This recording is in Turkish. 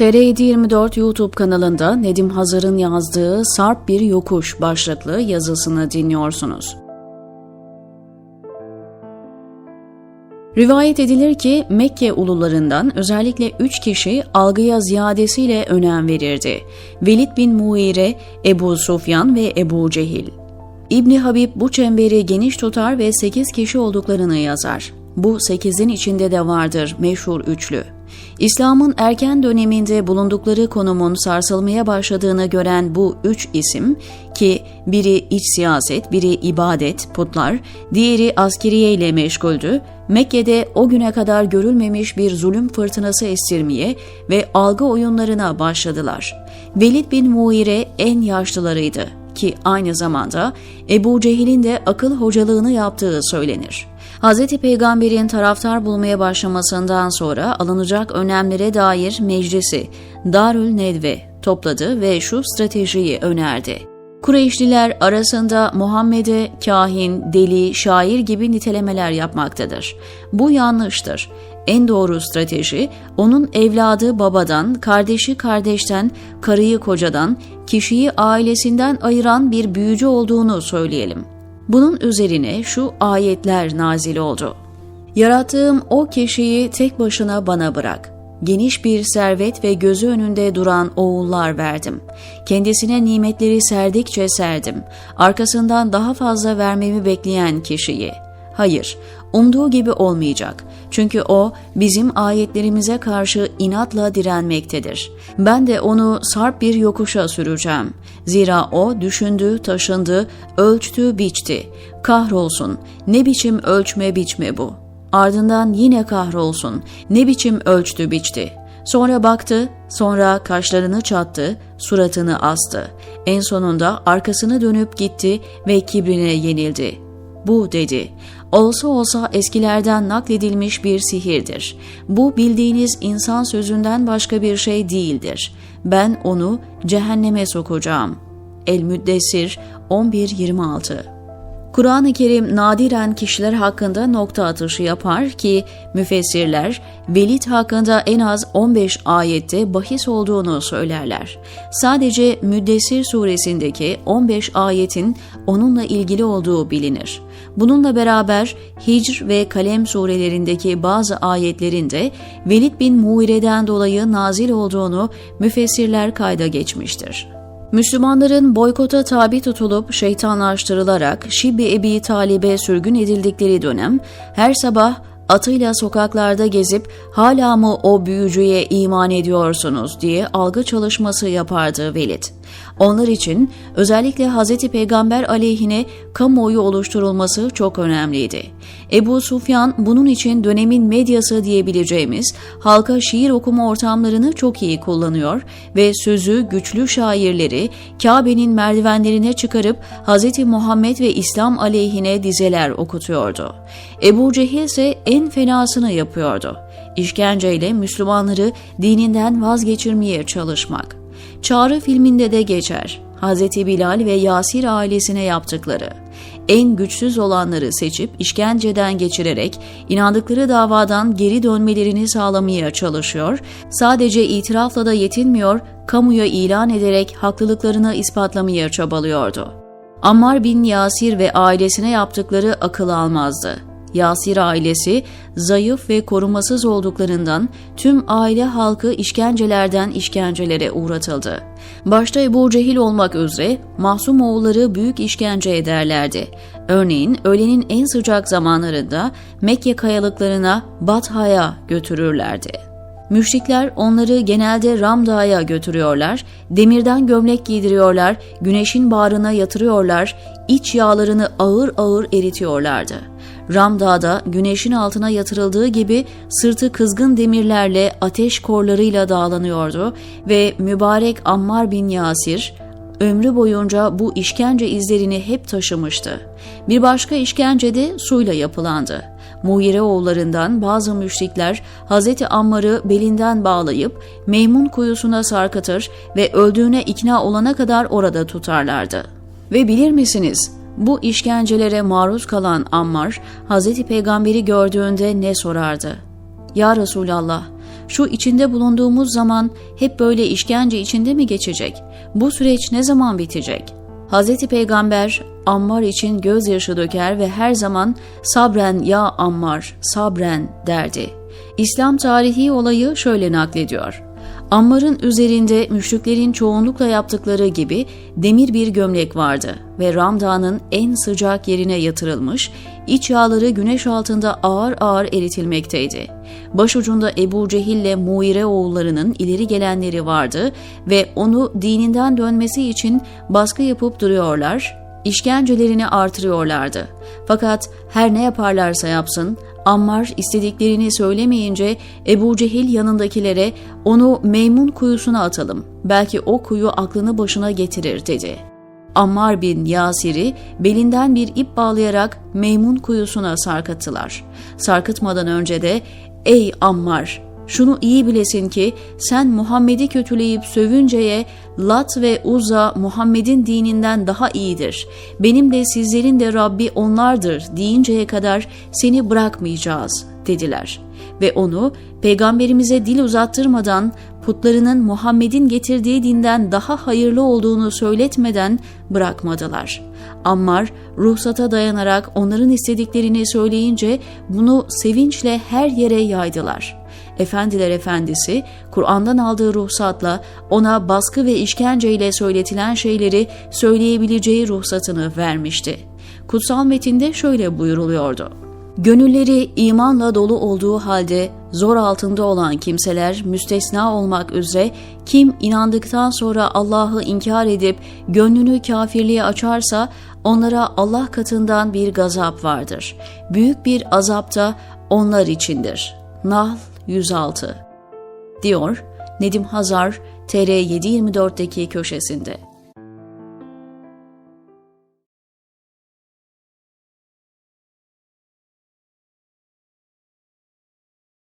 TR724 YouTube kanalında Nedim Hazar'ın yazdığı Sarp Bir Yokuş başlıklı yazısını dinliyorsunuz. Rivayet edilir ki Mekke ulularından özellikle üç kişi algıya ziyadesiyle önem verirdi. Velid bin Muire, Ebu Sufyan ve Ebu Cehil. İbni Habib bu çemberi geniş tutar ve sekiz kişi olduklarını yazar. Bu sekizin içinde de vardır meşhur üçlü. İslam'ın erken döneminde bulundukları konumun sarsılmaya başladığını gören bu üç isim ki biri iç siyaset, biri ibadet, putlar, diğeri askeriye ile meşguldü, Mekke'de o güne kadar görülmemiş bir zulüm fırtınası estirmeye ve algı oyunlarına başladılar. Velid bin Muire en yaşlılarıydı ki aynı zamanda Ebu Cehil'in de akıl hocalığını yaptığı söylenir. Hz. Peygamber'in taraftar bulmaya başlamasından sonra alınacak önemlere dair meclisi Darül Nedve topladı ve şu stratejiyi önerdi. Kureyşliler arasında Muhammed'e kahin, deli, şair gibi nitelemeler yapmaktadır. Bu yanlıştır. En doğru strateji onun evladı babadan, kardeşi kardeşten, karıyı kocadan, kişiyi ailesinden ayıran bir büyücü olduğunu söyleyelim. Bunun üzerine şu ayetler nazil oldu. Yarattığım o kişiyi tek başına bana bırak. Geniş bir servet ve gözü önünde duran oğullar verdim. Kendisine nimetleri serdikçe serdim. Arkasından daha fazla vermemi bekleyen kişiyi. Hayır, umduğu gibi olmayacak. Çünkü o bizim ayetlerimize karşı inatla direnmektedir. Ben de onu sarp bir yokuşa süreceğim. Zira o düşündü, taşındı, ölçtü, biçti. Kahrolsun. Ne biçim ölçme biçme bu. Ardından yine kahrolsun. Ne biçim ölçtü, biçti. Sonra baktı, sonra kaşlarını çattı, suratını astı. En sonunda arkasını dönüp gitti ve kibrine yenildi. Bu dedi. Olsa olsa eskilerden nakledilmiş bir sihirdir. Bu bildiğiniz insan sözünden başka bir şey değildir. Ben onu cehenneme sokacağım. El-Müddessir 11-26 Kur'an-ı Kerim nadiren kişiler hakkında nokta atışı yapar ki müfessirler Velid hakkında en az 15 ayette bahis olduğunu söylerler. Sadece Müddessir suresindeki 15 ayetin onunla ilgili olduğu bilinir. Bununla beraber Hicr ve Kalem surelerindeki bazı ayetlerin de Velid bin Muire'den dolayı nazil olduğunu müfessirler kayda geçmiştir. Müslümanların boykota tabi tutulup şeytanlaştırılarak Şibbi Ebi Talib'e sürgün edildikleri dönem her sabah atıyla sokaklarda gezip hala mı o büyücüye iman ediyorsunuz diye algı çalışması yapardı Velid. Onlar için özellikle Hz. Peygamber aleyhine kamuoyu oluşturulması çok önemliydi. Ebu Sufyan bunun için dönemin medyası diyebileceğimiz halka şiir okuma ortamlarını çok iyi kullanıyor ve sözü güçlü şairleri Kabe'nin merdivenlerine çıkarıp Hz. Muhammed ve İslam aleyhine dizeler okutuyordu. Ebu Cehil ise en fenasını yapıyordu. İşkenceyle Müslümanları dininden vazgeçirmeye çalışmak. Çağrı filminde de geçer. Hz. Bilal ve Yasir ailesine yaptıkları. En güçsüz olanları seçip işkenceden geçirerek inandıkları davadan geri dönmelerini sağlamaya çalışıyor, sadece itirafla da yetinmiyor, kamuya ilan ederek haklılıklarını ispatlamaya çabalıyordu. Ammar bin Yasir ve ailesine yaptıkları akıl almazdı. Yasir ailesi zayıf ve korumasız olduklarından tüm aile halkı işkencelerden işkencelere uğratıldı. Başta Ebu Cehil olmak üzere mahsum oğulları büyük işkence ederlerdi. Örneğin öğlenin en sıcak zamanlarında Mekke kayalıklarına Batha'ya götürürlerdi. Müşrikler onları genelde Ramda'ya götürüyorlar, demirden gömlek giydiriyorlar, güneşin bağrına yatırıyorlar, iç yağlarını ağır ağır eritiyorlardı. Ram Dağı'da güneşin altına yatırıldığı gibi sırtı kızgın demirlerle ateş korlarıyla dağlanıyordu ve mübarek Ammar bin Yasir ömrü boyunca bu işkence izlerini hep taşımıştı. Bir başka işkence de suyla yapılandı. Muhire oğullarından bazı müşrikler Hz. Ammar'ı belinden bağlayıp Meymun kuyusuna sarkıtır ve öldüğüne ikna olana kadar orada tutarlardı. Ve bilir misiniz bu işkencelere maruz kalan Ammar, Hz. Peygamber'i gördüğünde ne sorardı? Ya Resulallah, Şu içinde bulunduğumuz zaman hep böyle işkence içinde mi geçecek? Bu süreç ne zaman bitecek? Hz. Peygamber Ammar için gözyaşı döker ve her zaman sabren ya Ammar, sabren derdi. İslam tarihi olayı şöyle naklediyor. Ammar'ın üzerinde müşriklerin çoğunlukla yaptıkları gibi demir bir gömlek vardı ve Ramda'nın en sıcak yerine yatırılmış, iç yağları güneş altında ağır ağır eritilmekteydi. Başucunda Ebu Cehil ile Muire oğullarının ileri gelenleri vardı ve onu dininden dönmesi için baskı yapıp duruyorlar, işkencelerini artırıyorlardı. Fakat her ne yaparlarsa yapsın, Ammar istediklerini söylemeyince Ebu Cehil yanındakilere onu Meymun kuyusuna atalım. Belki o kuyu aklını başına getirir dedi. Ammar bin Yasir'i belinden bir ip bağlayarak Meymun kuyusuna sarkıttılar. Sarkıtmadan önce de ''Ey Ammar!'' Şunu iyi bilesin ki sen Muhammed'i kötüleyip sövünceye Lat ve Uzza Muhammed'in dininden daha iyidir. Benim de sizlerin de Rabbi onlardır deyinceye kadar seni bırakmayacağız dediler. Ve onu peygamberimize dil uzattırmadan putlarının Muhammed'in getirdiği dinden daha hayırlı olduğunu söyletmeden bırakmadılar. Ammar ruhsata dayanarak onların istediklerini söyleyince bunu sevinçle her yere yaydılar.'' Efendiler Efendisi, Kur'an'dan aldığı ruhsatla ona baskı ve işkenceyle söyletilen şeyleri söyleyebileceği ruhsatını vermişti. Kutsal metinde şöyle buyuruluyordu. Gönülleri imanla dolu olduğu halde zor altında olan kimseler müstesna olmak üzere kim inandıktan sonra Allah'ı inkar edip gönlünü kafirliğe açarsa onlara Allah katından bir gazap vardır. Büyük bir azap da onlar içindir. Nahl 106 diyor Nedim Hazar TR724'deki köşesinde.